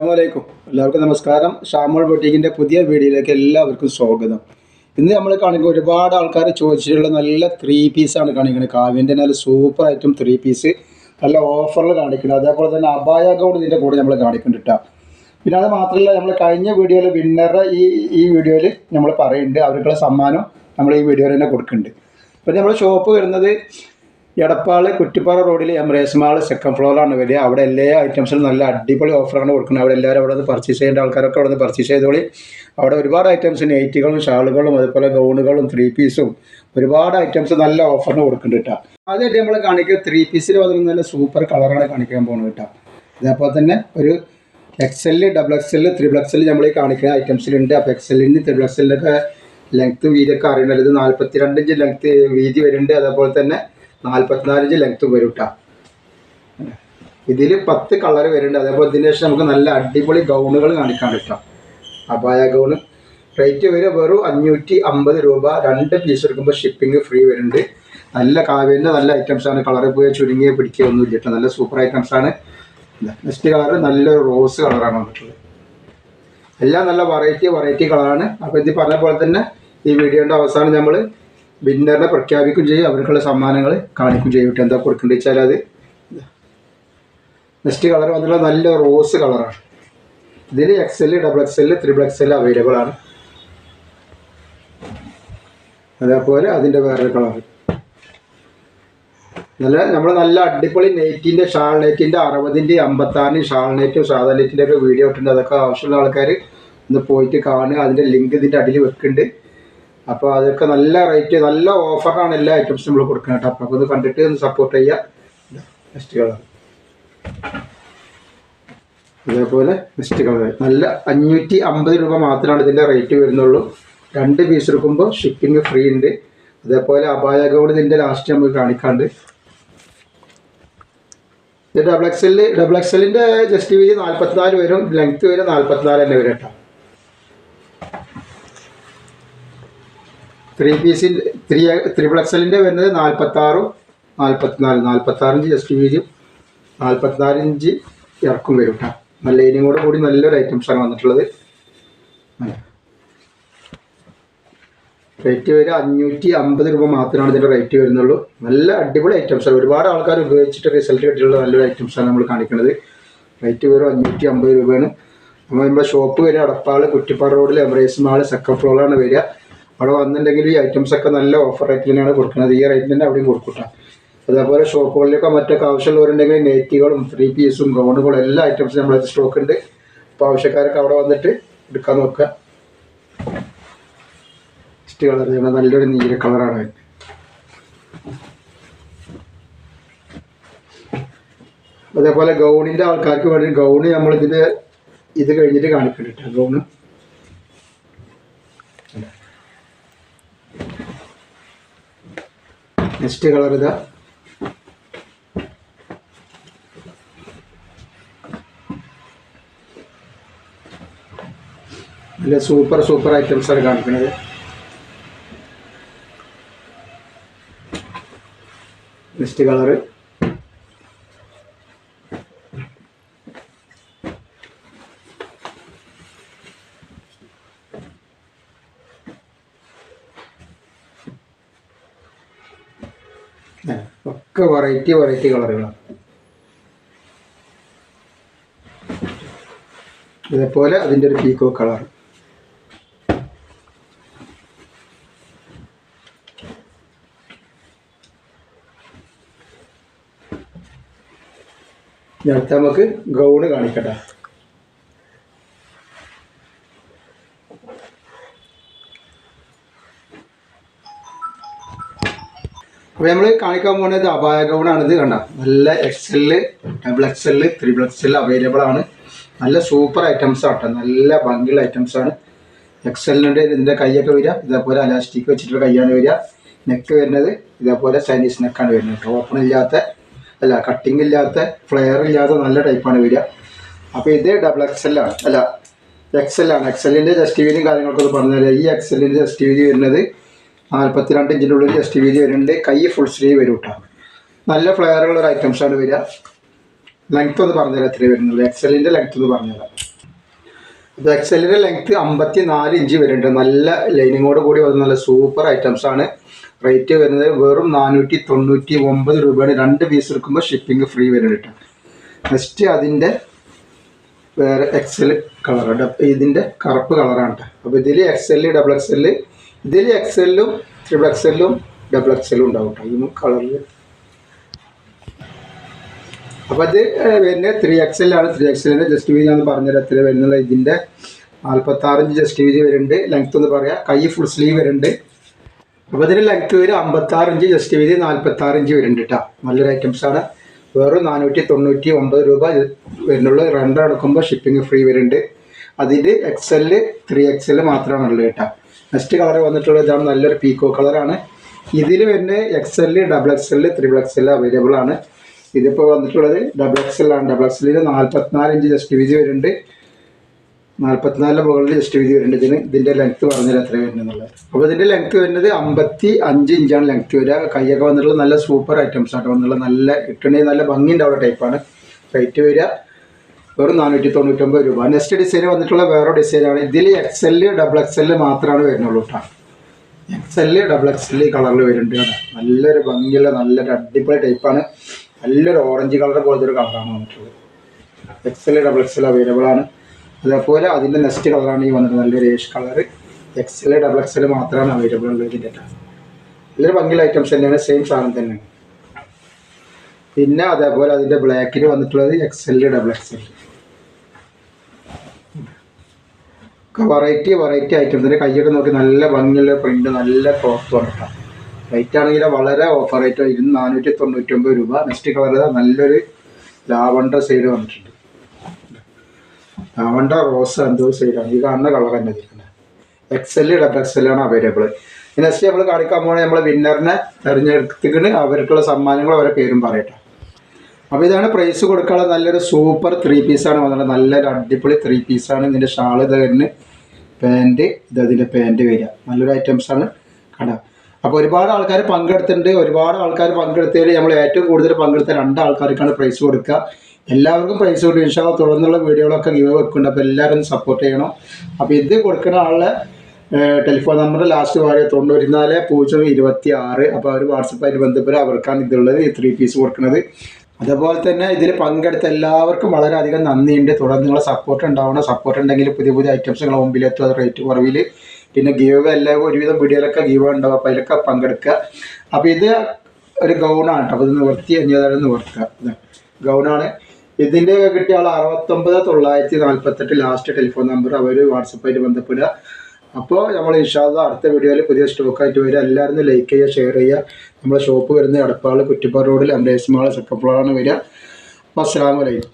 അസ്സലാമലൈക്കും. എല്ലാവർക്കും നമസ്കാരം. ഷാമോൾ ബൊട്ടീക്കിന്റെ പുതിയ വീഡിയോയിലേക്ക് എല്ലാവർക്കും സ്വാഗതം. ഇന്ന് നമ്മൾ കാണിക്കുന്ന ഒരുപാട് ആൾക്കാർ ചോദിച്ചിട്ടുള്ള നല്ല ത്രീ പീസാണ് കാണിക്കുന്നത്. കാവ്യന്റെ നല്ല സൂപ്പർ ഐറ്റം ത്രീ പീസ് നല്ല ഓഫറിൽ കാണിക്കുന്നത്. അതേപോലെ തന്നെ അബായ ഗൗൺ ഇതിന്റെ കൂടെ നമ്മൾ കാണിക്കുന്നുണ്ട് പിന്നെ അത് മാത്രമല്ല നമ്മൾ കഴിഞ്ഞ വീഡിയോയിൽ വിന്നറെ ഈ ഈ വീഡിയോയിൽ നമ്മൾ പറയുന്നുണ്ട്. അവർക്കുള്ള സമ്മാനം നമ്മൾ ഈ വീഡിയോയിൽ തന്നെ കൊടുക്കുന്നുണ്ട്. പിന്നെ നമ്മൾ ഷോപ്പ് വരുന്നത് എടപ്പാൾ കുറ്റിപ്പാറ റോഡിൽ എംറേസ് മാൾ സെക്കൻഡ് ഫ്ലോറാണ് വരിക. അവിടെ എല്ലാ ഐറ്റംസിലും നല്ല അടിപൊളി ഓഫറാണ് കൊടുക്കുന്നത്. അവിടെ എല്ലാവരും അവിടെ നിന്ന് പർച്ചേസ് ചെയ്യേണ്ട ആൾക്കാരൊക്കെ അവിടെ നിന്ന് പർച്ചേസ് ചെയ്തോളി. അവിടെ ഒരുപാട് ഐറ്റംസ് നെയ്റ്റുകളും ഷാളുകളും അതുപോലെ ഗൗണുകളും ത്രീ പീസും ഒരുപാട് ഐറ്റംസ് നല്ല ഓഫറിന് കൊടുക്കുന്നുണ്ട് കേട്ടോ. ആദ്യമായിട്ട് നമ്മൾ കാണിക്കുക ത്രീ പീസിൽ വന്നിട്ട് നല്ല സൂപ്പർ കളറാണ് കാണിക്കാൻ പോകുന്നത് കേട്ടോ. അതേപോലെ തന്നെ ഒരു XL double XL triple XL നമ്മൾ ഈ കാണിക്കുന്ന ഐറ്റംസിലുണ്ട് അപ്പോൾ എക്സെല്ലിന് ത്രിബിൾ എക്സെല്ലിന്റെ ലെങ്ത്ത് വീതിയൊക്കെ അറിയണത് ഇത് നാൽപ്പത്തിരണ്ട് ഇഞ്ച് ലെങ്ത്ത് വീതി വരുന്നുണ്ട്. അതേപോലെ തന്നെ നാൽപ്പത്തിനാല് ഇഞ്ച് ലെങ്ത്തും വരും കേട്ടോ ഇതിൽ പത്ത് കളർ വരുന്നുണ്ട്. അതേപോലെ ഇതിന് ശേഷം നമുക്ക് നല്ല അടിപൊളി ഗൗണുകൾ കാണിക്കാൻ കിട്ടാം അപായ ഗൗണ്. റേറ്റ് വരും വെറും അഞ്ഞൂറ്റി അമ്പത് രൂപ. രണ്ട് പീസ് എടുക്കുമ്പോൾ ഷിപ്പിംഗ് ഫ്രീ വരുന്നുണ്ട്. നല്ല കാവ്യന്റെ നല്ല ഐറ്റംസ് ആണ്. കളർ പോയി ചുരുങ്ങിയ പിടിക്കുക ഒന്നും ഇല്ല നല്ല സൂപ്പർ ഐറ്റംസ് ആണ്. നെക്സ്റ്റ് കളർ നല്ലൊരു റോസ് കളറാണ് വന്നിട്ടുള്ളത്. എല്ലാം നല്ല വെറൈറ്റി വെറൈറ്റി കളറാണ് അപ്പോൾ ഇത് പറഞ്ഞ പോലെ തന്നെ ഈ വീഡിയോന്റെ അവസാനം നമ്മൾ വിന്നറിനെ പ്രഖ്യാപിക്കുകയും ചെയ്യും. അവർക്കുള്ള സമ്മാനങ്ങൾ കാണിക്കുകയും ചെയ്യും. എന്താ കൊടുക്കേണ്ടത് വെച്ചാൽ അത് നെക്സ്റ്റ് കളർ വന്നിട്ടുള്ള നല്ല റോസ് കളറാണ്. ഇതിൽ X L double X L triple X L available ആണ്. അതേപോലെ അതിന്റെ വേറൊരു കളർ നല്ല നമ്മൾ നല്ല അടിപൊളി നെയ്റ്റിന്റെ ഷാൾ നെയ്റ്റിന്റെ അറുപതിന്റെ അമ്പത്താറിന് ഷാൾ നെയ്റ്റും സാധാ നെയ്റ്റിന്റെ ഒക്കെ വീഡിയോ ഇട്ടുണ്ട് അതൊക്കെ ആവശ്യമുള്ള ആൾക്കാർ ഒന്ന് പോയിട്ട് കാണുക. അതിന്റെ ലിങ്ക് ഇതിന്റെ അടിയിൽ വെക്കുന്നുണ്ട്. അപ്പോൾ അതൊക്കെ നല്ല റേറ്റ് നല്ല ഓഫറാണ് എല്ലാ ഐറ്റംസും നമ്മൾ കൊടുക്കുന്നത് കേട്ടോ അപ്പോൾ അത് കണ്ടിട്ട് ഒന്ന് സപ്പോർട്ട് ചെയ്യുക നെക്സ്റ്റ് ഇതേപോലെ നെക്സ്റ്റ് കളർ നല്ല അഞ്ഞൂറ്റി അമ്പത് രൂപ മാത്രമാണ് ഇതിന്റെ റേറ്റ് വരുന്നുള്ളൂ. രണ്ട് പീസ് എടുക്കുമ്പോൾ ഷിപ്പിംഗ് ഫ്രീ ഉണ്ട്. അതേപോലെ അപായ ഗൗൺ ഇതിന്റെ ലാസ്റ്റ് നമുക്ക് കാണിക്കാണ്ട്. ഇത് ഡബിൾ എക്സൽ ഡബിൾ എക്സലിന്റെ ജസ്റ്റ് വീതി നാൽപ്പത്തിനാല് വരും. ലെങ്ത് വരും നാൽപ്പത്തിനാല് തന്നെ വരും കേട്ടോ ത്രീ പീസിൽ ത്രീ ത്രിബിൾ എക്സലിന്റെ വരുന്നത് നാൽപ്പത്താറും നാൽപ്പത്തിനാല് നാൽപ്പത്താറിഞ്ച് ജസ്റ്റ് വീതിയും നാൽപ്പത്തിനാലിഞ്ച് ഇറക്കും വരും കേട്ടോ നല്ല ഇനിയും കൂടെ കൂടി നല്ലൊരു ഐറ്റംസാണ് വന്നിട്ടുള്ളത്. റേറ്റ് വരിക അഞ്ഞൂറ്റി അമ്പത് രൂപ മാത്രമാണ് ഇതിന്റെ റേറ്റ് വരുന്നുള്ളൂ. നല്ല അടിപൊളി ഐറ്റംസാണ് ഒരുപാട് ആൾക്കാർ ഉപയോഗിച്ചിട്ട് റിസൾട്ട് കിട്ടിയിട്ടുള്ള നല്ലൊരു ഐറ്റംസാണ് നമ്മൾ കാണിക്കുന്നത് റേറ്റ് വരും അഞ്ഞൂറ്റി അമ്പത് രൂപയാണ്. നമ്മൾ നമ്മുടെ ഷോപ്പ് വരിക അടപ്പാൾ കുറ്റിപ്പാറ റോഡിൽ എംറേസ് മാൾ സെക്കൻഡ് ഫ്ലോറിലാണ് വരിക. അവിടെ വന്നിട്ടുണ്ടെങ്കിൽ ഈ ഐറ്റംസ് ഒക്കെ നല്ല ഓഫർ റേറ്റിൽ തന്നെയാണ് കൊടുക്കുന്നത്. ഈ റേറ്റിൽ തന്നെ അവിടെയും കൊടുക്കട്ടെ. അതേപോലെ ഷോപ്പുകളിലൊക്കെ മറ്റൊക്കെ ആവശ്യമുള്ളവരുണ്ടെങ്കിൽ നെറ്റുകളും ത്രീ പീസും ഗൗണുകളും എല്ലാ ഐറ്റംസും നമ്മളത് സ്റ്റോക്ക് ഉണ്ട്. അപ്പോൾ ആവശ്യക്കാരൊക്കെ അവിടെ വന്നിട്ട് എടുക്കാൻ നോക്കുക. നെക്സ്റ്റ് കളർ നല്ലൊരു നീല കളറാണ് അതേപോലെ ഗൗണിന്റെ ആൾക്കാർക്ക് വേണ്ടി ഗൗണ് നമ്മളിതിന്റെ ഇത് കഴിഞ്ഞിട്ട് കാണിക്കുന്നുണ്ട് ഗൗണ് നെക്സ്റ്റ് കളർ ഇതാ. നല്ല സൂപ്പർ സൂപ്പർ ഐറ്റംസ് ആണ് കാണിക്കുന്നത്. നെക്സ്റ്റ് കളറ് ഒക്കെ വെറൈറ്റി വെറൈറ്റി കളറുകളാണ് ഇതേപോലെ അതിന്റെ ഒരു പീക്കോ കളർ അടുത്ത നമുക്ക് ഗൗണ് കാണിക്കട്ടെ. അപ്പോൾ നമ്മൾ കാണിക്കാൻ പോകുന്നത് അപായ ഗൗണാണിത് കണ്ട? നല്ല XL double XL triple XL available ആണ്. നല്ല സൂപ്പർ ഐറ്റംസ് ആട്ടോ നല്ല ഭംഗിയുള്ള ഐറ്റംസ് ആണ്. എക്സലിന്റെ ഇതിന്റെ കൈയൊക്കെ വരിക ഇതേപോലെ അലാസ്റ്റിക് വെച്ചിട്ടുള്ള കൈയാണ് വരിക. നെക്ക് വരുന്നത് ഇതേപോലെ ചൈനീസ് നെക്കാണ് വരുന്നത് കേട്ടോ. ഓപ്പൺ ഇല്ലാത്ത അല്ല കട്ടിങ് ഇല്ലാത്ത ഫ്ലെയർ ഇല്ലാത്ത നല്ല ടൈപ്പാണ് വരിക. അപ്പോൾ ഇത് ഡബിൾ എക്സലാണ് അല്ല എക്സലാണ് എക്സലിന്റെ ജസ്റ്റ് വീതിയും കാര്യങ്ങളൊക്കെ പറഞ്ഞു തരാം ഈ എക്സലിന്റെ ജസ്റ്റ് വീതി വരുന്നത് നാൽപ്പത്തിരണ്ട് ഇഞ്ചിന്റെ ഉള്ളിൽ ജസ്റ്റ് വീതി വരുന്നുണ്ട്. കൈ ഫുൾ സ്ലീവ് വരും കേട്ടോ നല്ല ഫ്ലെയറുള്ള ഒരു ഐറ്റംസാണ് വരിക. ലെങ്ത് ഒന്ന് പറഞ്ഞുതരാം എത്ര വരുന്നത്. എക്സലിന്റെ ലെങ്ത് എന്ന് പറഞ്ഞുതരാം. അപ്പോൾ എക്സലിന്റെ ലെങ്ത് അമ്പത്തി നാല് ഇഞ്ച് വരുന്നുണ്ട്. നല്ല ലൈനിങ്ങോട് കൂടി വന്ന നല്ല സൂപ്പർ ഐറ്റംസ് ആണ്. റേറ്റ് വരുന്നത് വെറും നാനൂറ്റി തൊണ്ണൂറ്റി ഒമ്പത് രൂപയാണ്. രണ്ട് പീസ് എടുക്കുമ്പോൾ ഷിപ്പിംഗ് ഫ്രീ വരുന്നുണ്ട് നെക്സ്റ്റ് അതിന്റെ വേറെ എക്സൽ കളർ ഇതിന്റെ കറുപ്പ് കളറാണ് അപ്പോൾ ഇതിൽ എക്സൽ ഡബിൾ എക്സൽ ഇതിൽ എക്സെല്ലും ട്രിപ്പിൾ എക്സെല്ലും ഡബിൾ എക്സലും ഉണ്ടാവും കേട്ടോ ഈ കളറിൽ അപ്പോൾ ഇത് വരുന്നത് ത്രീ എക്സലാണ് ത്രീ എക്സലിന്റെ ജസ്റ്റ് വീതി ഞാൻ പറഞ്ഞത്. എത്ര വരുന്നത് ഇതിന്റെ നാൽപ്പത്താറിഞ്ച് ജസ്റ്റ് വീതി വരുന്നുണ്ട്. ലെങ്ത് എന്ന് പറയാം. കൈ ഫുൾ സ്ലീവ് വരുന്നുണ്ട്. അപ്പോൾ ഇതിന്റെ ലെങ്ത് വരും അമ്പത്താറിഞ്ച് ജസ്റ്റ് വീതി നാൽപ്പത്താറിഞ്ച് വരുന്നുണ്ട് കേട്ടോ നല്ലൊരു ഐറ്റംസ് ആണ്. വെറും നാനൂറ്റി തൊണ്ണൂറ്റി ഒമ്പത് രൂപ വരുന്നുള്ളൂ രണ്ടടക്കുമ്പോൾ ഷിപ്പിംഗ് ഫ്രീ വരുന്നുണ്ട്. അതിന്റെ എക്സൽ ത്രീ എക്സൽ മാത്രമാണ് ഉള്ളത് കേട്ടോ നെക്സ്റ്റ് കളർ വന്നിട്ടുള്ള ഇതാണ് നല്ലൊരു പീക്കോ കളറാണ് ഇതിൽ വരുന്ന XL double X XL triple X XL available ആണ്. ഇതിപ്പോൾ വന്നിട്ടുള്ളത് ഡബിൾ എക്സ് എല്ലാണ് ഡബിൾ എക്സ് എല്ലിന് നാൽപ്പത്തിനാല് ഇഞ്ച് ജസ്റ്റ് വീതി വരുന്നുണ്ട്. നാൽപ്പത്തിനാലിന് മുകളിൽ ജസ്റ്റ് വീതി വരുന്നുണ്ട്. ഇതിന് ഇതിന്റെ ലെങ്ത്ത് പറഞ്ഞാൽ എത്ര വരുന്നുള്ളത് അപ്പോൾ ഇതിന്റെ ലെങ്ത്ത് വരുന്നത് അമ്പത്തി അഞ്ച് ഇഞ്ചാണ് ലെങ്ത്ത് വരിക. കൈയൊക്കെ വന്നിട്ടുള്ള നല്ല സൂപ്പർ ഐറ്റംസ് ആയിട്ട് വന്നിട്ടുള്ള നല്ല കിട്ടണേ നല്ല അവിടെ ടൈപ്പാണ് റേറ്റ് വരിക. വെറും നാനൂറ്റി തൊണ്ണൂറ്റൊമ്പത് രൂപ. നെക്സ്റ്റ് ഡിസൈൻ വന്നിട്ടുള്ള വേറെ ഡിസൈനാണ് ഇതിൽ എക്സെൽ ഡബിൾ എക്സെൽ മാത്രമാണ് വരുന്നുള്ളൂ കേട്ടോ എക്സെൽ ഡബിൾ എക്സെൽ കളറിൽ വരുന്നുണ്ട് നല്ലൊരു ഭംഗിയുള്ള നല്ലൊരു അടിപൊളി ടൈപ്പാണ് നല്ലൊരു ഓറഞ്ച് കളർ പോലത്തെ ഒരു കളറാണ് വന്നിട്ടുള്ളത്. എക്സൽ ഡബിൾ എക്സൽ അവൈലബിൾ ആണ്. അതേപോലെ അതിന്റെ നെക്സ്റ്റ് കളറാണ് ഈ വന്നിട്ട് നല്ലൊരു ash colour XL double XL മാത്രമാണ് അവൈലബിൾ ഉള്ളത് ഇതിന്റെ നല്ലൊരു ഭംഗിയുള്ള ഐറ്റംസ് തന്നെയാണ്. സെയിം സാധനം തന്നെയാണ്. പിന്നെ അതേപോലെ അതിന്റെ ബ്ലാക്കിൽ വന്നിട്ടുള്ളത് XL double XL variety items ഐറ്റംസിന്റെ കൈയൊക്കെ നോക്കി നല്ല ഭംഗിയുള്ള പ്രിന്റ് നല്ല ക്ലോത്ത് വന്നിട്ടാണ് റേറ്റ് ആണെങ്കിൽ വളരെ ഓഫർ റേറ്റ് ഇരുന്ന് നാനൂറ്റി തൊണ്ണൂറ്റൊമ്പത് രൂപ. നെക്സ്റ്റ് കളർ നല്ലൊരു ലാവണ്ടർ സൈഡ് വന്നിട്ടുണ്ട്. ലാവണ്ടർ റോസ് എന്തോ സൈഡാണ് ഈ കാണുന്ന കളർ തന്നെ ഇരിക്കുന്നത്. എക്സൽ ഡബിൾ എക്സൽ ആണ് അവൈലബിൾ നെക്സ്റ്റ് നമ്മൾ കാണിക്കാൻ പോകുന്നത് നമ്മൾ വിന്നറിനെ തിരഞ്ഞെടുത്തിട്ട് അവർക്കുള്ള സമ്മാനങ്ങൾ അവരെ പേരും പറയട്ടെ. അപ്പോൾ ഇതാണ് പ്രൈസ് കൊടുക്കാനുള്ള നല്ലൊരു സൂപ്പർ ത്രീ പീസാണ് വന്നത് നല്ലൊരു അടിപൊളി ത്രീ പീസാണ് ഇതിന്റെ ഷാൾ ഇത് തന്നെ. പാന്റ് ഇത് അതിന്റെ പാന്റ് വരിക. നല്ലൊരു ഐറ്റംസ് ആണ്. കട അപ്പോൾ ഒരുപാട് ആൾക്കാർ പങ്കെടുത്തിട്ടുണ്ട്. ഒരുപാട് ആൾക്കാർ പങ്കെടുത്തതിൽ നമ്മൾ ഏറ്റവും കൂടുതൽ പങ്കെടുത്ത രണ്ട് ആൾക്കാർക്കാണ് പ്രൈസ് കൊടുക്കുക. എല്ലാവർക്കും പ്രൈസ് കൊടുക്കും. ഇൻഷാ തുടർന്നുള്ള വീഡിയോകളൊക്കെ ഗീവ് വെക്കുന്നുണ്ട് അപ്പോൾ എല്ലാവരും സപ്പോർട്ട് ചെയ്യണം. അപ്പോൾ ഇത് കൊടുക്കുന്ന ആളുടെ ടെലിഫോൺ നമ്പർ ലാസ്റ്റ് പറയുക തൊണ്ണൂറ്റിനാല് പൂജ്യം ഇരുപത്തി ആറ് അപ്പോൾ അവർ വാട്സപ്പായിട്ട് ബന്ധപ്പെട്ട് അവർക്കാണ് ഇതുള്ളത് ഈ ത്രീ പീസ് കൊടുക്കുന്നത്. അതുപോലെ തന്നെ ഇതിൽ പങ്കെടുത്ത എല്ലാവർക്കും വളരെയധികം നന്ദിയുണ്ട്. തുടർന്ന് നിങ്ങളെ സപ്പോർട്ട് ഉണ്ടാവണം. സപ്പോർട്ട് ഉണ്ടെങ്കിൽ പുതിയ പുതിയ ഐറ്റംസ് നിങ്ങളെ മുമ്പിലെത്തും. അത് റേറ്റ് കുറവിൽ പിന്നെ ഗീവ് എല്ലാം ഒരുവിധം വീഡിയോയിലൊക്കെ ഗീവ് ഉണ്ടാവും. അപ്പോൾ അതിലൊക്കെ പങ്കെടുക്കുക. അപ്പോൾ ഇത് ഒരു ഗൗണാണ് കേട്ടോ. അപ്പോൾ ഇത് നിവർത്തി അഞ്ഞതാണ് നിവർത്തുക. ഗൗണാണ് ഇതിന്റെ കിട്ടിയ ആൾ അറുപത്തൊമ്പത് തൊള്ളായിരത്തി നാൽപ്പത്തെട്ട് ലാസ്റ്റ് ടെലിഫോൺ നമ്പർ അവർ വാട്സപ്പായിട്ട് ബന്ധപ്പെടുക. അപ്പോൾ നമ്മൾ ഇൻഷാദ് അടുത്ത വീഡിയോയിൽ പുതിയ സ്റ്റോക്കായിട്ട് വരിക. എല്ലാവരും ലൈക്ക് ചെയ്യുക ഷെയർ ചെയ്യുക. നമ്മുടെ ഷോപ്പ് വരുന്നത് എടപ്പാൾ കുറ്റിപ്പാറ റോഡിൽ അംബേസ് മാൾ സെക്കപ്പളാണ് വരിക. അപ്പോൾ അസ്സാം വലൈക്കും